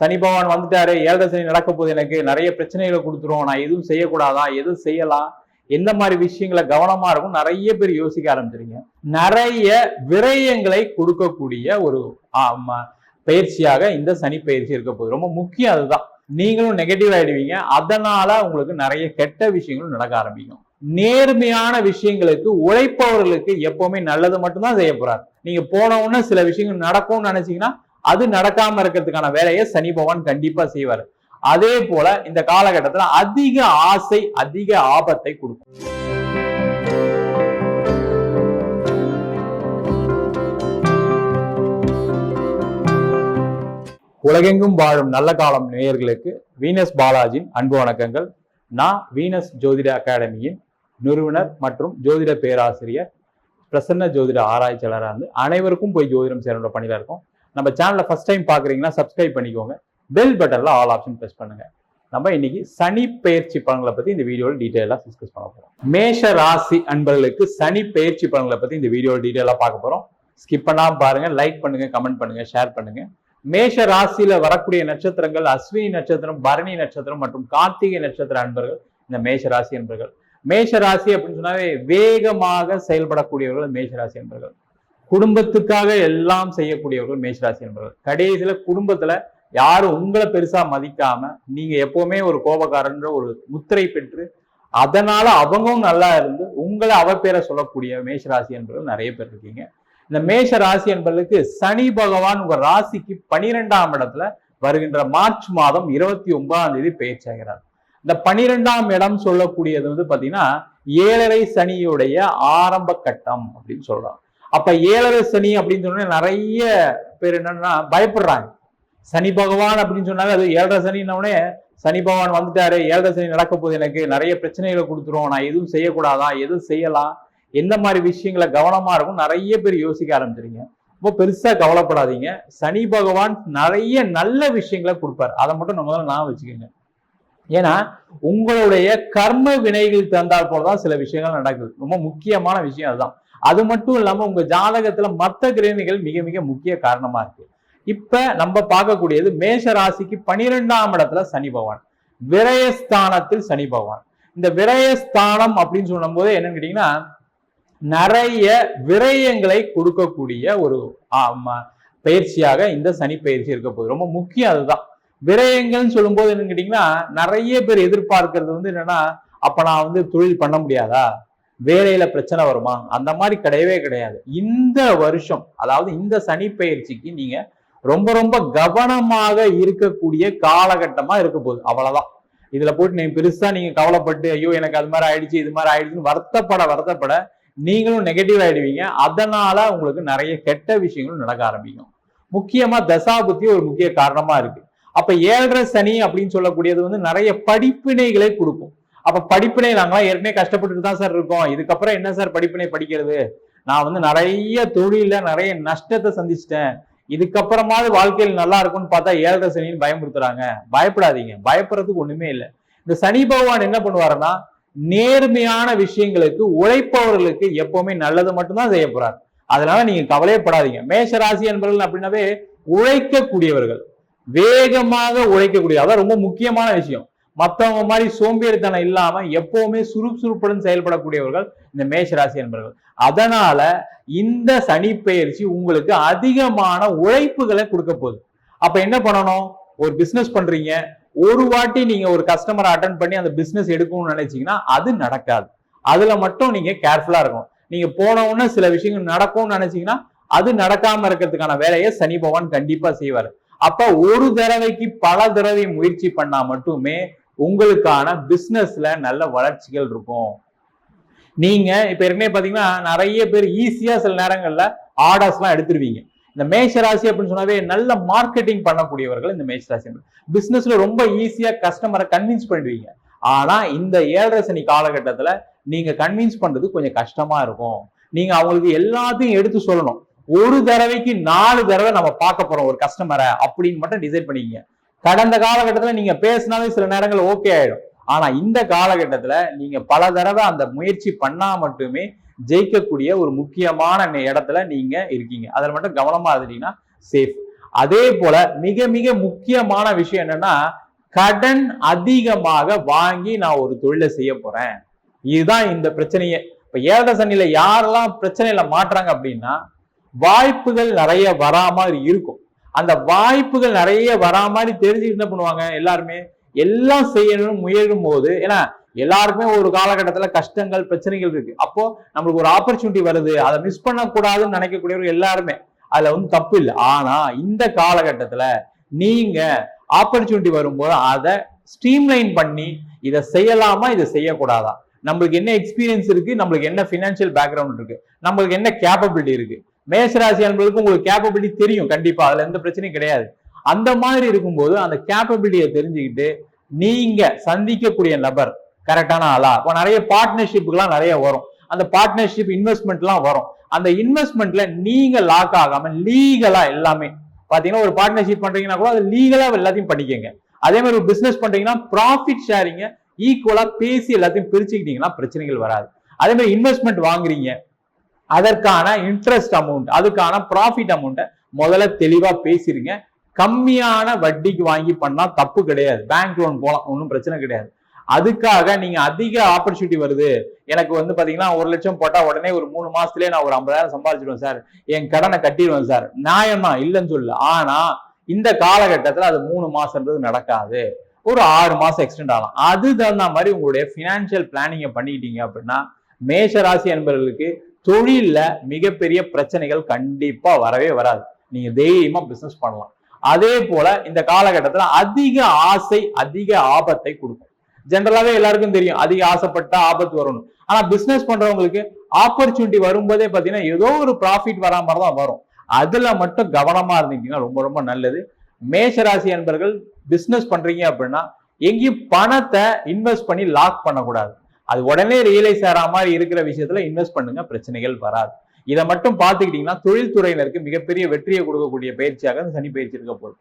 சனி பகவான் வந்துட்டாரு ஏழரை சனி நடக்க போது எனக்கு நிறைய பிரச்சனைகளை கொடுத்துரும் நான் எதுவும் செய்யக்கூடாதா எதுவும் செய்யலாம் எந்த மாதிரி விஷயங்களை கவனமா இருக்கும் நிறைய பேர் யோசிக்க ஆரம்பிச்சிருங்க. நிறைய விரயங்களை கொடுக்கக்கூடிய ஒரு பயிற்சியாக இந்த சனி பயிற்சி இருக்க போகுது. ரொம்ப முக்கியம் அதுதான். நீங்களும் நெகட்டிவ் ஆயிடுவீங்க. அதனால உங்களுக்கு நிறைய கெட்ட விஷயங்களும் நடக்க ஆரம்பிக்கும். நேர்மையான விஷயங்களுக்கு உழைப்பவர்களுக்கு எப்பவுமே நல்லது மட்டும்தான் செய்ய போறாரு. நீங்க போன உடனே சில விஷயங்கள் நடக்கும்னு நினைச்சீங்கன்னா அது நடக்காம இருக்கிறதுக்கான வேலையை சனி பகவான் கண்டிப்பா செய்வார். அதே போல இந்த காலகட்டத்துல அதிக ஆசை அதிக ஆபத்தை கொடுக்கும். உலகெங்கும் வாழும் நல்ல காலம் நேயர்களுக்கு வீனஸ் பாலாஜியின் அன்பு வணக்கங்கள். நான் வீனஸ் ஜோதிட அகாடமியின் நிறுவனர் மற்றும் ஜோதிட பேராசிரியர் பிரசன்ன ஜோதிட ஆராய்ச்சியாளராக இருந்து அனைவருக்கும் போய் ஜோதிடம் சேரன்ற பணியில் இருக்கோம். நம்ம சேனலை ஃபர்ஸ்ட் டைம் பார்க்குறீங்கன்னா சப்ஸ்கிரைப் பண்ணிக்கோங்க. பெல் பட்டனில் ஆல் ஆப்ஷன் ப்ரெஸ் பண்ணுங்க. நம்ம இன்னைக்கு சனி பயிற்சி பலன்களை பத்தி இந்த வீடியோவில் டீட்டெயிலாக டிஸ்கஸ் பண்ண போறோம். மேஷ ராசி அன்பர்களுக்கு சனி பெயர்ச்சி பலன்களை பத்தி இந்த வீடியோவில் டீட்டெயிலாக பார்க்க போறோம். ஸ்கிப் பண்ணாமல் பாருங்க லைக் பண்ணுங்க கமெண்ட் பண்ணுங்க ஷேர் பண்ணுங்க. மேஷ ராசியில வரக்கூடிய நட்சத்திரங்கள் அஸ்வினி நட்சத்திரம் பரணி நட்சத்திரம் மற்றும் கார்த்திகை நட்சத்திர அன்பர்கள் இந்த மேஷ ராசி அன்பர்கள். மேஷ ராசி அப்படின்னு சொன்னாவே வேகமாக செயல்படக்கூடியவர்கள் மேஷ ராசி அன்பர்கள். குடும்பத்துக்காக எல்லாம் செய்யக்கூடியவர்கள் மேஷராசி என்பவர்கள். கடைசியில குடும்பத்துல யாரும் உங்களை பெருசா மதிக்காம நீங்க எப்பவுமே ஒரு கோபக்காரன்ற ஒரு முத்திரை பெற்று அதனால அவங்களும் நல்லா இருந்து உங்களை அவ பேரை சொல்லக்கூடிய மேஷராசி என்பவர்கள் நிறைய பேர் இருக்கீங்க. இந்த மேஷ ராசி என்பதற்கு சனி பகவான் உங்க ராசிக்கு பனிரெண்டாம் இடத்துல வருகின்ற மார்ச் மாதம் இருபத்தி ஒன்பதாம் தேதி பேச்சாகிறார் இந்த பனிரெண்டாம் இடம் சொல்லக்கூடியது வந்து பாத்தீங்கன்னா ஏழரை சனியுடைய ஆரம்ப கட்டம் அப்படின்னு சொல்றாங்க. அப்ப ஏழரை சனி அப்படின்னு சொன்னா நிறைய பேர் என்னன்னா பயப்படுறாங்க. சனி பகவான் அப்படின்னு சொன்னாலே அது ஏழரை சனின்னே சனி பகவான் வந்துட்டாரு ஏழரை சனி நடக்க போகுது எனக்கு நிறைய பிரச்சனைகளை கொடுத்துரும் நான் எதுவும் செய்யக்கூடாதா எதுவும் செய்யலாம் எந்த மாதிரி விஷயங்களை கவனமா இருக்கும் நிறைய பேர் யோசிக்க ஆரம்பிச்சிருங்க. ரொம்ப பெருசா கவலைப்படாதீங்க. சனி பகவான் நிறைய நல்ல விஷயங்களை கொடுப்பார். அதை மட்டும் நம்ம முதல்ல நான் வச்சுக்கோங்க. ஏன்னா உங்களுடைய கர்ம வினைகள் தந்தால் போலதான் சில விஷயங்கள் நடக்குது. ரொம்ப முக்கியமான விஷயம் அதுதான். அது மட்டும் இல்லாம உங்க ஜாதகத்துல மற்ற கிரகணிகள் மிக மிக முக்கிய காரணமா இருக்கு. இப்ப நம்ம பார்க்கக்கூடியது மேஷ ராசிக்கு பனிரெண்டாம் இடத்துல சனி பகவான். விரயஸ்தானத்தில் சனி பகவான். இந்த விரயஸ்தானம் அப்படின்னு சொல்லும் போது என்னன்னு கேட்டீங்கன்னா நிறைய விரயங்களை கொடுக்கக்கூடிய ஒரு பயிற்சியாக இந்த சனி பயிற்சி இருக்க போகுது. ரொம்ப முக்கியம் அதுதான். விரயங்கள்னு சொல்லும்போது என்னன்னு கேட்டீங்கன்னா நிறைய பேர் எதிர்பார்க்கறது வந்து என்னன்னா அப்ப நான் வந்து தொழில் பண்ண முடியாதா? வேலையில பிரச்சனை வருமா? அந்த மாதிரி கிடையவே கிடையாது. இந்த வருஷம் அதாவது இந்த சனி பயிற்சிக்கு நீங்க ரொம்ப ரொம்ப கவனமாக இருக்கக்கூடிய காலகட்டமா இருக்க போகுது. அவ்வளவுதான். இதுல போட்டு நீங்க பெருசா நீங்க கவலைப்பட்டு ஐயோ எனக்கு அது மாதிரி ஆயிடுச்சு இது மாதிரி ஆயிடுச்சுன்னு வருத்தப்பட வருத்தப்பட நீங்களும் நெகட்டிவ் ஆயிடுவீங்க. அதனால உங்களுக்கு நிறைய கெட்ட விஷயங்களும் நடக்க ஆரம்பிக்கும். முக்கியமா தசாபுத்தி ஒரு முக்கிய காரணமா இருக்கு. அப்ப ஏழரை சனி அப்படின்னு சொல்லக்கூடியது வந்து நிறைய படிப்பினைகளை கொடுக்கும். அப்ப படிப்பினை நாங்களாம் ஏற்கனவே கஷ்டப்பட்டுட்டு தான் சார் இருக்கோம். இதுக்கப்புறம் என்ன சார் படிப்பினை படிக்கிறது? நான் வந்து நிறைய தொழில நிறைய நஷ்டத்தை சந்திச்சிட்டேன். இதுக்கப்புறமாவது வாழ்க்கையில் நல்லா இருக்கும்னு பார்த்தா ஏழரை சனின்னு பயமுறுத்துறாங்க. பயப்படாதீங்க. பயப்படுறதுக்கு ஒண்ணுமே இல்லை. இந்த சனி பகவான் என்ன பண்ணுவாருன்னா நேர்மையான விஷயங்களுக்கு உழைப்பவர்களுக்கு எப்பவுமே நல்லது மட்டும்தான் செய்ய போறாரு. அதனால நீங்க கவலையப்படாதீங்க மேஷ ராசி என்பவர்கள் அப்படின்னாவே உழைக்கக்கூடியவர்கள். வேகமாக உழைக்கக்கூடிய அதான் ரொம்ப முக்கியமான விஷயம். மற்றவங்க மாதிரி சோம்பேறித்தனம் இல்லாம எப்பவுமே சுறுசுறுப்புடன் செயல்படக்கூடியவர்கள் இந்த மேஷராசி என்பவர்கள் அதனால இந்த சனி பெயர்ச்சி உங்களுக்கு அதிகமான உழைப்புகளை கொடுக்க போகுது. அப்ப என்ன பண்ணணும்? ஒரு பிசினஸ் பண்றீங்க. ஒரு வாட்டி நீங்க ஒரு கஸ்டமரை அட்டன் பண்ணி அந்த பிசினஸ் எடுக்கணும்னு நினைச்சீங்கன்னா அது நடக்காது. அதுல மட்டும் நீங்க கேர்ஃபுல்லா இருக்கணும். நீங்க போன உடனே சில விஷயங்கள் நடக்கும்னு நினைச்சீங்கன்னா அது நடக்காம இருக்கிறதுக்கான வேலையை சனி பகவான் கண்டிப்பா செய்வார். அப்ப ஒரு தடவைக்கு பல தடவை முயற்சி பண்ணா மட்டுமே உங்களுக்கான பிஸ்னஸ்ல நல்ல வளர்ச்சிகள் இருக்கும். நீங்க இப்ப ஏற்கனவே பாத்தீங்கன்னா நிறைய பேர் ஈஸியா சில நேரங்கள்ல ஆர்டர்ஸ் எல்லாம் எடுத்துருவீங்க. இந்த மேஷராசி அப்படின்னு சொன்னாவே நல்ல மார்க்கெட்டிங் பண்ணக்கூடியவர்கள் இந்த மேஷராசி பிசினஸ்ல ரொம்ப ஈஸியா கஸ்டமரை கன்வின்ஸ் பண்ணிடுவீங்க. ஆனா இந்த ஏழரை சனி காலகட்டத்துல நீங்க கன்வின்ஸ் பண்றது கொஞ்சம் கஷ்டமா இருக்கும். நீங்க அவங்களுக்கு எல்லாத்தையும் எடுத்து சொல்லணும். ஒரு தடவைக்கு நாலு தடவை நம்ம பார்க்க போறோம் ஒரு கஸ்டமரை அப்படின்னு மட்டும் டிசைட் பண்ணிக்கங்க. கடந்த காலகட்டத்தில் நீங்க பேசினாலே சில நேரங்கள் ஓகே ஆயிடும். ஆனா இந்த காலகட்டத்துல நீங்க பல தடவை அந்த முயற்சி பண்ணா மட்டுமே ஜெயிக்கக்கூடிய ஒரு முக்கியமான இடத்துல நீங்க இருக்கீங்க. அதில் மட்டும் கவனமா இருந்தீங்கன்னா சேஃப் அதே போல மிக மிக முக்கியமான விஷயம் என்னன்னா கடன் அதிகமாக வாங்கி நான் ஒரு தொழிலை செய்ய போறேன். இதுதான் இந்த பிரச்சனையே. இப்ப ஏழரை சனியில யாரெல்லாம் பிரச்சனையில மாட்டுறாங்க அப்படின்னா வாய்ப்புகள் நிறைய வரா மாதிரி இருக்கும். அந்த வாய்ப்புகள் நிறைய வரா மாதிரி தெரிஞ்சுட்டு என்ன பண்ணுவாங்க எல்லாருமே? எல்லாம் செய்யணும்னு முயலும் போது ஏன்னா எல்லாருக்குமே ஒரு காலகட்டத்தில் கஷ்டங்கள் பிரச்சனைகள் இருக்கு. அப்போ நம்மளுக்கு ஒரு ஆப்பர்ச்சுனிட்டி வருது. அதை மிஸ் பண்ணக்கூடாதுன்னு நினைக்கக்கூடியவர்கள் எல்லாருமே. அதுல வந்து தப்பு இல்லை. ஆனா இந்த காலகட்டத்துல நீங்க ஆப்பர்ச்சுனிட்டி வரும்போது அதை ஸ்ட்ரீம்லைன் பண்ணி இதை செய்யலாமா இதை செய்யக்கூடாதா? நம்மளுக்கு என்ன எக்ஸ்பீரியன்ஸ் இருக்கு? நம்மளுக்கு என்ன ஃபினான்ஷியல் பேக்ரவுண்ட் இருக்கு? நம்மளுக்கு என்ன கேப்பபிலிட்டி இருக்கு? மேஷராசி அன்பர்களுக்கு உங்களுக்கு கேப்பபிலிட்டி தெரியும். கண்டிப்பா. அதுல எந்த பிரச்சனையும் கிடையாது. அந்த மாதிரி இருக்கும்போது அந்த கேப்பபிலிட்டியை தெரிஞ்சுக்கிட்டு நீங்க சந்திக்கக்கூடிய நபர் கரெக்டான ஆளா? இப்போ நிறைய பார்ட்னர்ஷிப்புக்கெல்லாம் நிறைய வரும். அந்த பார்ட்னர்ஷிப் இன்வெஸ்ட்மெண்ட்லாம் வரும். அந்த இன்வெஸ்ட்மெண்ட்ல நீங்க லாக் ஆகாம லீகலா எல்லாமே பாத்தீங்கன்னா ஒரு பார்ட்னர்ஷிப் பண்றீங்கன்னா கூட அது லீகலா எல்லாத்தையும் பண்ணிக்கங்க. அதே மாதிரி ஒரு பிசினஸ் பண்றீங்கன்னா ப்ராஃபிட் ஷேரிங்க ஈக்குவலா பேசி எல்லாத்தையும் பிரிச்சுக்கிட்டீங்கன்னா பிரச்சனைகள் வராது. அதே மாதிரி இன்வெஸ்ட்மெண்ட் வாங்குறீங்க அதற்கான இன்ட்ரெஸ்ட் அமௌண்ட் அதுக்கான ப்ராஃபிட் அமௌண்ட்டை முதல்ல தெளிவாக பேசிடுங்க கம்மியான வட்டிக்கு வாங்கி பண்ணா தப்பு கிடையாது. பேங்க் லோன் போகலாம் ஒன்றும் பிரச்சனை கிடையாது. அதுக்காக நீங்க அதிக ஆப்பர்ச்சுனிட்டி வருது. எனக்கு வந்து பாத்தீங்கன்னா ஒரு லட்சம் போட்டா உடனே ஒரு மூணு மாசத்துலயே நான் ஒரு ஐம்பதாயிரம் சம்பாதிச்சிடுவேன் சார். என் கடனை கட்டிடுவேன் சார். நியாயமா? இல்லைன்னு சொல்லு ஆனா இந்த காலகட்டத்துல அது மூணு மாசம்ன்றது நடக்காது. ஒரு ஆறு மாசம் எக்ஸ்டெண்ட் ஆகலாம். அது தகுந்த மாதிரி உங்களுடைய பினான்சியல் பிளானிங்கை பண்ணிக்கிட்டீங்க அப்படின்னா மேஷ ராசி என்பவர்களுக்கு தொழிலில் மிகப்பெரிய பிரச்சனைகள் கண்டிப்பாக வரவே வராது. நீங்கள் தைரியமாக பிஸ்னஸ் பண்ணலாம். அதே போல இந்த காலகட்டத்தில் அதிக ஆசை அதிக ஆபத்தை கொடுக்கும். ஜென்ரலாகவே எல்லாருக்கும் தெரியும். அதிக ஆசைப்பட்டா ஆபத்து வரணும் ஆனால் பிஸ்னஸ் பண்ணுறவங்களுக்கு ஆப்பர்ச்சுனிட்டி வரும்போதே பார்த்தீங்கன்னா ஏதோ ஒரு ப்ராஃபிட் வரா மாதிரி தான் வரும். அதில் மட்டும் கவனமாக இருந்தீங்கன்னா ரொம்ப ரொம்ப நல்லது. மேஷராசி அன்பர்கள் பிஸ்னஸ் பண்ணுறீங்க அப்படின்னா எங்கேயும் பணத்தை இன்வெஸ்ட் பண்ணி லாக் பண்ணக்கூடாது. அது உடனே ரியலைஸ் ஆகிற மாதிரி இருக்கிற விஷயத்துல இன்வெஸ்ட் பண்ணுங்க பிரச்சனைகள் வராது. இதை மட்டும் பார்த்துக்கிட்டீங்கன்னா தொழில்துறையினருக்கு மிகப்பெரிய வெற்றியை கொடுக்கக்கூடிய பயிற்சியாக அந்த சனி பயிற்சி இருக்க போகுது.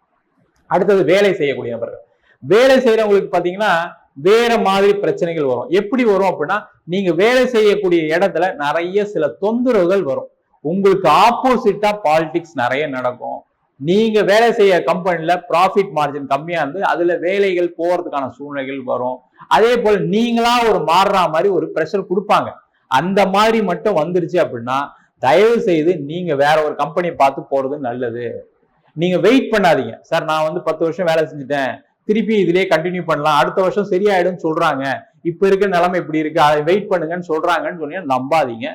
அடுத்தது வேலை செய்யக்கூடிய நபர்கள். வேலை செய்யறவங்களுக்கு பார்த்தீங்கன்னா வேற மாதிரி பிரச்சனைகள் வரும். எப்படி வரும் அப்படின்னா நீங்க வேலை செய்யக்கூடிய இடத்துல நிறைய சில தொந்தரவுகள் வரும். உங்களுக்கு ஆப்போசிட்டா பாலிடிக்ஸ் நிறைய நடக்கும். நீங்க வேலை செய்ய கம்பெனில ப்ராஃபிட் மார்ஜின் கம்மியா இருந்து அதுல வேலைகள் போறதுக்கான சூழ்நிலைகள் வரும். அதே போல் நீங்களா ஒரு மாறுற மாதிரி ஒரு ப்ரெஷர் கொடுப்பாங்க. அந்த மாதிரி மட்டும் வந்துருச்சு அப்படின்னா தயவு செய்து நீங்க வேற ஒரு கம்பெனியை பார்த்து போறது நல்லது. நீங்க வெயிட் பண்ணாதீங்க. சார் நான் வந்து பத்து வருஷம் வேலை செஞ்சுட்டேன். திருப்பி இதுலயே கண்டினியூ பண்ணலாம். அடுத்த வருஷம் சரியாயிடும் சொல்றாங்க. இப்ப இருக்க நிலைமை இப்படி இருக்கு. அதை வெயிட் பண்ணுங்கன்னு சொல்றாங்கன்னு சொல்லி நம்பாதீங்க.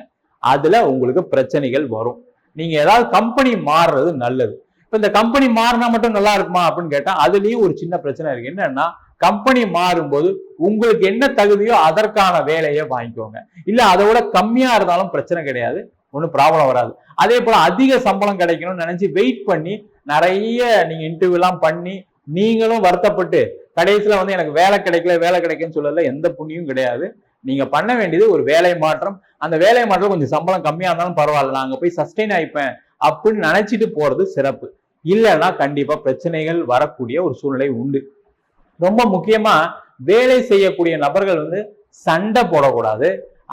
அதுல உங்களுக்கு பிரச்சனைகள் வரும். நீங்க ஏதாவது கம்பெனி மாறுறது நல்லது. இப்ப இந்த கம்பெனி மாறினா மட்டும் நல்லா இருக்குமா அப்படின்னு கேட்டா அதுலயும் ஒரு சின்ன பிரச்சனை இருக்கு. என்னன்னா கம்பெனி மாறும்போது உங்களுக்கு என்ன தகுதியோ அதற்கான வேலையை வாங்கிக்கோங்க. இல்ல அதை விட கம்மியா இருந்தாலும் பிரச்சனை கிடையாது. ஒன்றும் ப்ராப்ளம் வராது. அதே போல அதிக சம்பளம் கிடைக்கணும்னு நினைச்சு வெயிட் பண்ணி நிறைய நீங்க இன்டர்வியூலாம் பண்ணி நீங்களும் வருத்தப்பட்டு கடைசியில் வந்து எனக்கு வேலை கிடைக்கல வேலை கிடைக்குன்னு சொல்லல எந்த புண்ணியும் கிடையாது. நீங்க பண்ண வேண்டியது ஒரு வேலை மாற்றம். அந்த வேலை மாற்றம் கொஞ்சம் சம்பளம் கம்மியா இருந்தாலும் பரவாயில்ல நான் அங்கே போய் சஸ்டெயின் ஆயிப்பேன் அப்படின்னு நினைச்சிட்டு போறது சிறப்பு. இல்லைன்னா கண்டிப்பா பிரச்சனைகள் வரக்கூடிய ஒரு சூழ்நிலை உண்டு. ரொம்ப முக்கியமா வேலை செய்யக்கூடிய நபர்கள் வந்து சண்டை போடக்கூடாது.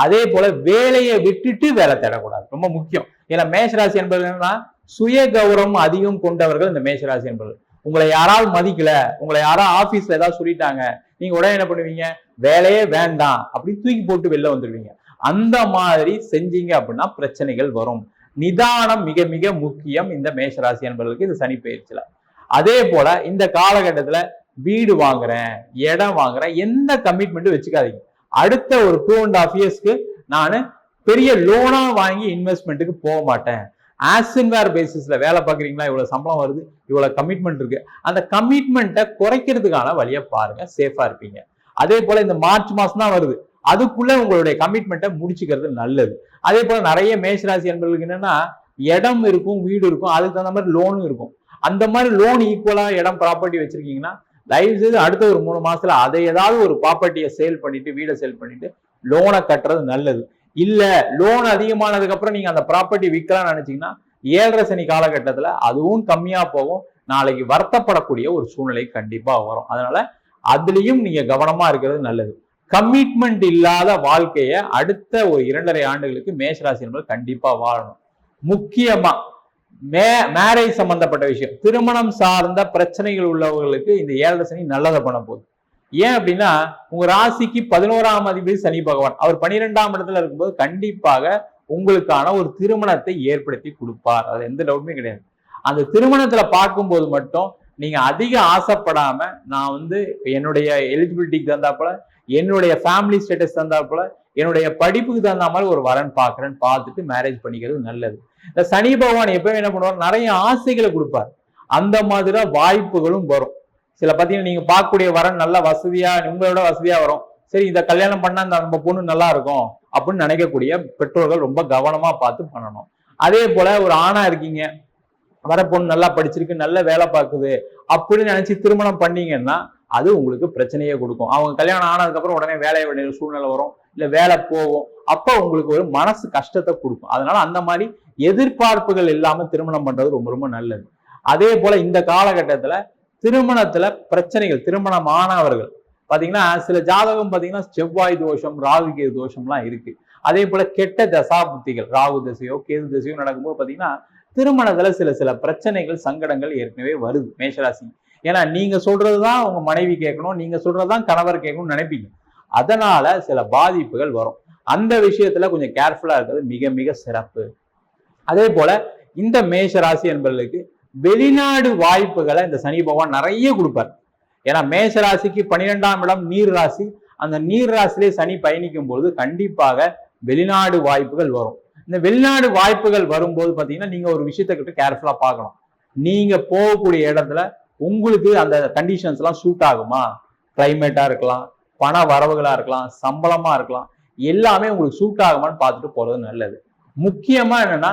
அதே போல வேலையை விட்டுட்டு வேலை தேடக்கூடாது. ரொம்ப முக்கியம். ஏன்னா மேஷராசி என்பதுன்னா சுய கௌரவம் அதிகம் கொண்டவர்கள் இந்த மேஷராசி என்பவர்கள். உங்களை யாராவது மதிக்கல உங்களை யாராவது ஆபீஸ்ல ஏதாவது சொல்லிட்டாங்க நீங்க உடனே என்ன பண்ணுவீங்க? வேலையே வேண்டாம் அப்படி தூக்கி போட்டு வெளில வந்துடுவீங்க அந்த மாதிரி செஞ்சீங்க அப்படின்னா பிரச்சனைகள் வரும். நிதானம் மிக மிக முக்கியம் இந்த மேஷராசி என்பவர்களுக்கு இந்த சனி பயிற்சியில அதே போல இந்த காலகட்டத்துல வீடு வாங்குறேன் இடம் வாங்குறேன் எந்த கமிட்மெண்ட்டும் வச்சுக்காதீங்க. அடுத்த ஒரு டூ அண்ட் ஆஃப் இயர்ஸ்க்கு நான் பெரிய லோனா வாங்கி இன்வெஸ்ட்மெண்ட்டுக்கு போக மாட்டேன். ஆசின்வேர் பேசிஸ்ல வேலை பார்க்குறீங்களா? இவ்வளோ சம்பளம் வருது இவ்வளோ கமிட்மெண்ட் இருக்கு. அந்த கமிட்மெண்ட்டை குறைக்கிறதுக்கான வழியை பாருங்க சேஃபா இருப்பீங்க. அதே போல இந்த மார்ச் மாசம் தான் வருது. அதுக்குள்ள உங்களுடைய கமிட்மெண்ட்டை முடிச்சுக்கிறது நல்லது. அதே போல நிறைய மேஷராசி என்பவர்களுக்கு என்னன்னா இடம் இருக்கும் வீடு இருக்கும் அதுக்கு தகுந்த மாதிரி லோனும் இருக்கும். அந்த மாதிரி லோன் ஈக்குவலா இடம் ப்ராப்பர்ட்டி வச்சிருக்கீங்கன்னா தயவு செய்து அடுத்த ஒரு மூணு மாசத்துல அதை ஏதாவது ஒரு ப்ராப்பர்ட்டியை சேல் பண்ணிட்டு வீடை சேல் பண்ணிட்டு லோனை கட்டுறது நல்லது. இல்ல லோன் அதிகமானதுக்கு அப்புறம் நீங்க அந்த ப்ராப்பர்ட்டி விற்கலாம்னு நினைச்சீங்கன்னா ஏழரை சனி காலகட்டத்துல அதுவும் கம்மியா போகும். நாளைக்கு வருத்தப்படக்கூடிய ஒரு சூழ்நிலை கண்டிப்பா வரும். அதனால அதுலயும் நீங்க கவனமா இருக்கிறது நல்லது. கமிட்மெண்ட் இல்லாத வாழ்க்கைய அடுத்த ஒரு இரண்டரை ஆண்டுகளுக்கு மேஷராசி என்பது கண்டிப்பா வாழணும். முக்கியமா மே மேரேஜ் சம்பந்தப்பட்ட விஷயம். திருமணம் சார்ந்த பிரச்சனைகள் உள்ளவர்களுக்கு இந்த ஏழரை சனி நல்லதை பண்ண போகுது. ஏன் அப்படின்னா உங்க ராசிக்கு பதினோராம் அதிபதி சனி பகவான். அவர் பன்னிரெண்டாம் இடத்துல இருக்கும்போது கண்டிப்பாக உங்களுக்கான ஒரு திருமணத்தை ஏற்படுத்தி கொடுப்பார். அது எந்த டவுட்டுமே கிடையாது. அந்த திருமணத்துல பார்க்கும்போது மட்டும் நீங்க அதிக ஆசைப்படாம நான் வந்து என்னுடைய எலிஜிபிலிட்டிக்கு தந்தாப்புல என்னுடைய ஃபேமிலி ஸ்டேட்டஸ் தந்தாப்புல என்னுடைய படிப்புக்கு தகுந்த மாதிரி ஒரு வரன் பார்க்குறேன்னு பார்த்துட்டு மேரேஜ் பண்ணிக்கிறது நல்லது. இந்த சனி பகவான் எப்பவும் என்ன பண்ணுவார்? நிறைய ஆசைகளை கொடுப்பார். அந்த மாதிரி வாய்ப்புகளும் வரும். சில பார்த்தீங்கன்னா நீங்க பார்க்கக்கூடிய வரன் நல்ல வசதியா உங்களோட வசதியா வரும். சரி இதை கல்யாணம் பண்ணா இந்த நம்ம பொண்ணு நல்லா இருக்கும் அப்படின்னு நினைக்கக்கூடிய பெற்றோர்கள் ரொம்ப கவனமா பார்த்து பண்ணணும். அதே போல ஒரு ஆணா இருக்கீங்க. வர பொண்ணு நல்லா படிச்சிருக்கு நல்ல வேலை பார்க்குது அப்படின்னு நினைச்சு திருமணம் பண்ணீங்கன்னா அது உங்களுக்கு பிரச்சனையே கொடுக்கும். அவங்க கல்யாணம் ஆனதுக்கப்புறம் உடனே வேலையை வேண்டிய சூழ்நிலை வரும். இல்லை வேலை போகும். அப்போ உங்களுக்கு ஒரு மனசு கஷ்டத்தை கொடுக்கும். அதனால அந்த மாதிரி எதிர்பார்ப்புகள் இல்லாமல் திருமணம் பண்றது ரொம்ப ரொம்ப நல்லது. அதே போல இந்த காலகட்டத்தில் திருமணத்துல பிரச்சனைகள் திருமணம் ஆனவர்கள். சில ஜாதகம் பார்த்தீங்கன்னா செவ்வாய் தோஷம் ராகு கேது தோஷம்லாம் இருக்கு. அதே போல கெட்ட தசாபுத்திகள் ராகு தசையோ கேது தசையோ நடக்கும்போது பார்த்தீங்கன்னா திருமணத்துல சில சில பிரச்சனைகள் சங்கடங்கள் ஏற்கனவே வருது மேஷராசி ஏன்னா நீங்க சொல்றதுதான் உங்க மனைவி கேட்கணும் நீங்க சொல்றதுதான் கணவர் கேட்கணும்னு நினைப்பீங்க. அதனால சில பாதிப்புகள் வரும். அந்த விஷயத்துல கொஞ்சம் கேர்ஃபுல்லா இருக்கிறது மிக மிக சிறப்பு. அதே போல இந்த மேஷ ராசி என்பவர்களுக்கு வெளிநாடு வாய்ப்புகளை இந்த சனி பகவான் நிறைய கொடுப்பார். ஏன்னா மேஷ ராசிக்கு பன்னிரெண்டாம் இடம் நீர் ராசி அந்த நீர் ராசிலே சனி பயணிக்கும் பொழுது கண்டிப்பாக வெளிநாடு வாய்ப்புகள் வரும். இந்த வெளிநாடு வாய்ப்புகள் வரும்போது பார்த்தீங்கன்னா நீங்கள் ஒரு விஷயத்த கிட்ட கேர்ஃபுல்லாக பார்க்கணும். நீங்கள் போகக்கூடிய இடத்துல உங்களுக்கு அந்த கண்டிஷன்ஸ்லாம் சூட் ஆகுமா? கிளைமேட்டாக இருக்கலாம். பண வரவுகளாக இருக்கலாம் சம்பளமா இருக்கலாம் எல்லாமே உங்களுக்கு சூட் ஆகுமான்னு பார்த்துட்டு போகிறது நல்லது. முக்கியமா என்னன்னா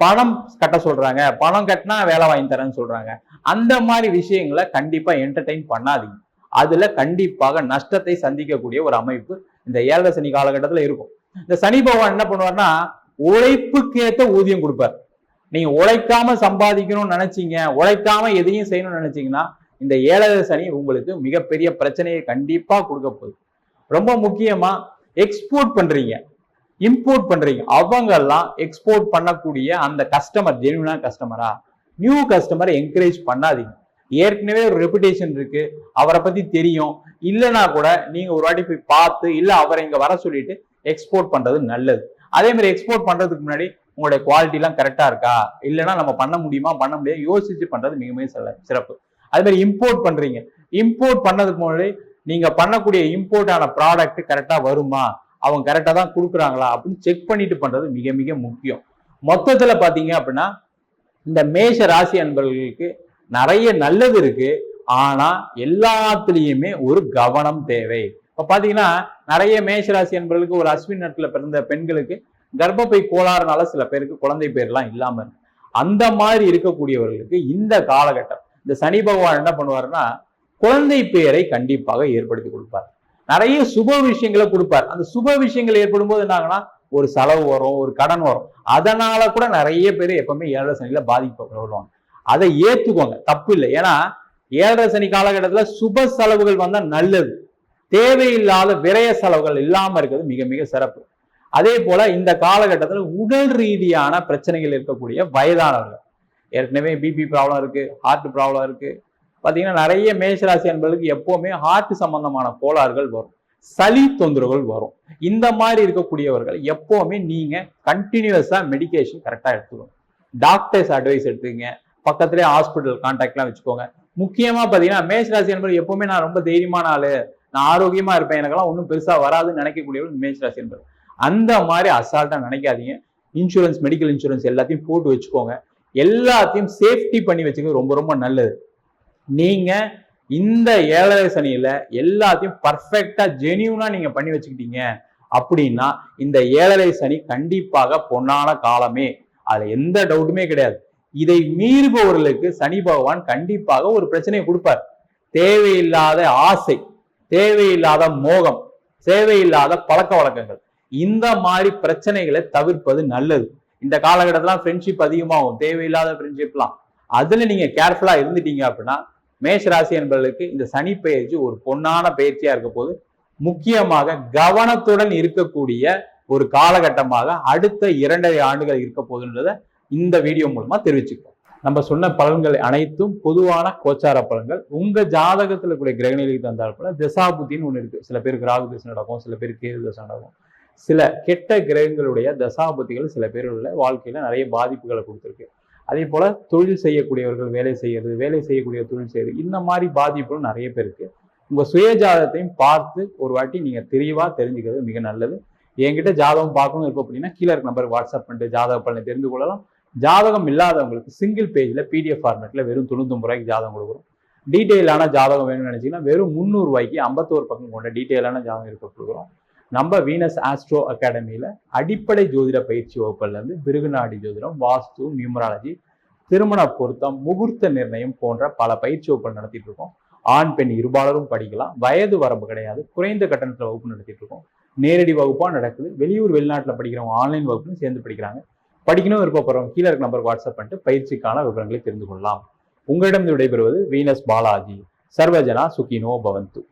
பணம் கட்ட சொல்றாங்க. பணம் கட்டினா வேலை வாங்கி தரேன்னு சொல்றாங்க. அந்த மாதிரி விஷயங்களை கண்டிப்பாக என்டர்டைன் பண்ணாதீங்க. அதுல கண்டிப்பாக நஷ்டத்தை சந்திக்கக்கூடிய ஒரு அமைப்பு இந்த ஏழரை சனி காலகட்டத்துல இருக்கும். இந்த சனி பகவான் என்ன பண்ணுவார்னா உழைப்புக்கேற்ற ஊதியம் கொடுப்பார். நீங்க உழைக்காம சம்பாதிக்கணும்னு நினைச்சீங்க உழைக்காம எதையும் செய்யணும்னு நினைச்சீங்கன்னா இந்த ஏழரை சனி உங்களுக்கு மிகப்பெரிய பிரச்சனையை கண்டிப்பாக கொடுக்க போகுது. ரொம்ப முக்கியமாக எக்ஸ்போர்ட் பண்ணுறீங்க இம்போர்ட் பண்ணுறீங்க அவங்கெல்லாம் எக்ஸ்போர்ட் பண்ணக்கூடிய அந்த கஸ்டமர் ஜெனுவனா கஸ்டமரா நியூ கஸ்டமரை என்கரேஜ் பண்ணாதீங்க. ஏற்கனவே ஒரு ரெப்புடேஷன் இருக்கு. அவரை பத்தி தெரியும். இல்லைன்னா கூட நீங்க ஒரு வாட்டி போய் பார்த்து இல்லை அவரை இங்க வர சொல்லிட்டு எக்ஸ்போர்ட் பண்றது நல்லது. அதே மாதிரி எக்ஸ்போர்ட் பண்றதுக்கு முன்னாடி உங்களுடைய குவாலிட்டி எல்லாம் கரெக்டா இருக்கா? இல்லைன்னா நம்ம பண்ண முடியுமா? பண்ண முடியாது. யோசிச்சு பண்றது மிக மிக சிறப்பு. அது மாதிரி இம்போர்ட் பண்றீங்க. இம்போர்ட் பண்ணதுக்கு முன்னாடி நீங்க பண்ணக்கூடிய இம்போர்ட் ஆன ப்ராடக்ட் கரெக்டா வருமா? அவங்க கரெக்டா தான் கொடுக்குறாங்களா? அப்படின்னு செக் பண்ணிட்டு பண்றது மிக மிக முக்கியம். மொத்தத்துல பாத்தீங்க அப்படின்னா இந்த மேஷ ராசி அன்பர்களுக்கு நிறைய நல்லது இருக்கு. ஆனா எல்லாத்துலேயுமே ஒரு கவனம் தேவை. இப்ப பாத்தீங்கன்னா நிறைய மேஷ ராசி அன்பர்களுக்கு ஒரு அஸ்வின் நட்ல பிறந்த பெண்களுக்கு கர்ப்பப்பை கோளாறுனால சில பேருக்கு குழந்தை பேர்லாம் இல்லாம இருக்கு. அந்த மாதிரி இருக்கக்கூடியவர்களுக்கு இந்த காலகட்டம் இந்த சனி பகவான் என்ன பண்ணுவாருன்னா குழந்தை பேரை கண்டிப்பாக ஏற்படுத்தி கொடுப்பார். நிறைய சுப விஷயங்களை கொடுப்பார். அந்த சுப விஷயங்கள் ஏற்படும் போது என்னாங்கன்னா ஒரு செலவு வரும் ஒரு கடன் வரும். அதனால கூட நிறைய பேர் எப்பவுமே ஏழரை சனியில பாதிக்கப்படுவாங்க அதை ஏத்துக்கோங்க. தப்பு இல்லை. ஏன்னா ஏழரை சனி காலகட்டத்தில் சுப செலவுகள் வந்தால் நல்லது. தேவையில்லாத விரய செலவுகள் இல்லாமல் இருக்கிறது மிக மிக சிறப்பு. அதே போல இந்த காலகட்டத்தில் உடல் ரீதியான பிரச்சனைகள் இருக்கக்கூடிய வயதானவர்கள். ஏற்கனவே பிபி ப்ராப்ளம் இருக்கு ஹார்ட் ப்ராப்ளம் இருக்கு. பார்த்தீங்கன்னா நிறைய மேஷராசி அன்பர்களுக்கு எப்பவுமே ஹார்ட் சம்பந்தமான கோளாறுகள் வரும். சளி தொந்தரவுகள் வரும். இந்த மாதிரி இருக்கக்கூடியவர்கள் எப்பவுமே நீங்க கண்டினியூஸா மெடிகேஷன் கரெக்டாக எடுத்துக்கணும். டாக்டர்ஸ் அட்வைஸ் எடுத்துக்கங்க. பக்கத்துலேயே ஹாஸ்பிட்டல் கான்டாக்ட்லாம் வச்சுக்கோங்க. முக்கியமாக பார்த்தீங்கன்னா மேஷராசி என்பது எப்பவுமே நான் ரொம்ப தைரியமான ஆளு. நான் ஆரோக்கியமா இருப்பேன். எனக்கெல்லாம் ஒன்றும் பெருசா வராதுன்னு நினைக்கக்கூடியவர்கள் மேஷராசி என்பது அந்த மாதிரி அசால்ட்டாக நினைக்காதீங்க. இன்சூரன்ஸ் மெடிக்கல் இன்சூரன்ஸ் எல்லாத்தையும் போட்டு வச்சுக்கோங்க. எல்லாத்தையும் சேஃப்டி பண்ணி வச்சுக்கிறது ரொம்ப ரொம்ப நல்லது. நீங்க இந்த ஏழரை சனியில எல்லாத்தையும் பர்ஃபெக்டா ஜெனியூனா நீங்க பண்ணி வச்சுக்கிட்டீங்க அப்படின்னா இந்த ஏழரை சனி கண்டிப்பாக பொன்னான காலமே. அதுல எந்த டவுட்டுமே கிடையாது. இதை மீறுபவர்களுக்கு சனி பகவான் கண்டிப்பாக ஒரு பிரச்சனையை கொடுப்பார். தேவையில்லாத ஆசை தேவையில்லாத மோகம் தேவையில்லாத பழக்க வழக்கங்கள் இந்த மாதிரி பிரச்சனைகளை தவிர்ப்பது நல்லது. இந்த காலகட்டத்தில் ஃப்ரெண்ட்ஷிப் அதிகமாகும் தேவையில்லாத ஃப்ரெண்ட்ஷிப்லாம் அதுல நீங்க கேர்ஃபுல்லா இருந்துட்டீங்க அப்படின்னா மேஷ ராசி என்பவர்களுக்கு இந்த சனி பயிற்சி ஒரு பொன்னான பயிற்சியா இருக்க போது முக்கியமாக கவனத்துடன் இருக்கக்கூடிய ஒரு காலகட்டமாக அடுத்த இரண்டரை ஆண்டுகள் இருக்க போதுன்றதை இந்த வீடியோ மூலமா தெரிவிச்சுக்கிறோம். நம்ம சொன்ன பலன்கள் அனைத்தும் பொதுவான கோச்சார பலன்கள். உங்க ஜாதகத்துல கூடிய கிரகநிலைக்கு தந்தால் போல திசாபுத்தின்னு ஒன்று இருக்கு. சில பேருக்கு ராகு தசை நடக்கும் சில பேருக்கு கேது தசை நடக்கும். சில கெட்ட கிரகங்களுடைய தசாபதிகள் சில பேருடைய வாழ்க்கையில் நிறைய பாதிப்புகளை கொடுத்துருக்கு. அதே போல் தொழில் செய்யக்கூடியவர்கள் வேலை செய்கிறது வேலை செய்யக்கூடிய தொழில் செய்கிறது இந்த மாதிரி பாதிப்புகளும் நிறைய பேருக்கு. உங்கள் சுய ஜாதகத்தையும் பார்த்து ஒரு வாட்டி நீங்கள் தெளிவாக தெரிஞ்சுக்கிறது மிக நல்லது. என்கிட்ட ஜாதகம் பார்க்கணும் இருக்கும் அப்படின்னா கீழே இருக்க நம்பருக்கு வாட்ஸ்அப் பண்ணிட்டு ஜாதக பலனை தெரிந்து கொள்ளலாம். ஜாதகம் இல்லாதவங்களுக்கு சிங்கிள் பேஜில் பிடிஎஃப் ஃபார்மேட்டில் வெறும் தொண்ணூத்தொம்பது ரூபாய்க்கு ஜாதகம் கொடுக்குறோம். டீட்டெயிலான ஜாதகம் வேணும்னு நினச்சிங்கன்னா வெறும் முந்நூறு ரூபாய்க்கு ஐம்பத்தோரு பக்கம் கொண்ட டீட்டெயிலான ஜாதகம் இருக்க கொடுக்குறோம். நம்ம வீனஸ் ஆஸ்ட்ரோ அகாடமியில் அடிப்படை ஜோதிட பயிற்சி வகுப்புலேருந்து பிருகுநாடி ஜோதிடம் வாஸ்து நியூமராலஜி திருமண பொருத்தம் முகூர்த்த நிர்ணயம் போன்ற பல பயிற்சி வகுப்புகள் நடத்திட்டு இருக்கோம். ஆண் பெண் இருபாலரும் படிக்கலாம். வயது வரம்பு கிடையாது. குறைந்த கட்டணத்தில் வகுப்பு நடத்திட்டு இருக்கோம். நேரடி வகுப்பாக நடக்குது. வெளியூர் வெளிநாட்டில் படிக்கிறவங்க ஆன்லைன் வகுப்புலையும் சேர்ந்து படிக்கிறாங்க. படிக்கணும் விருப்பப்படுறவங்க கீழே இருக்க நம்பருக்கு வாட்ஸ்அப் பண்ணிட்டு பயிற்சிக்கான விவரங்களை தெரிந்து கொள்ளலாம் உங்களிடம் விடைபெறுவது வீனஸ் பாலாஜி சர்வஜனா சுகினோ பவந்து.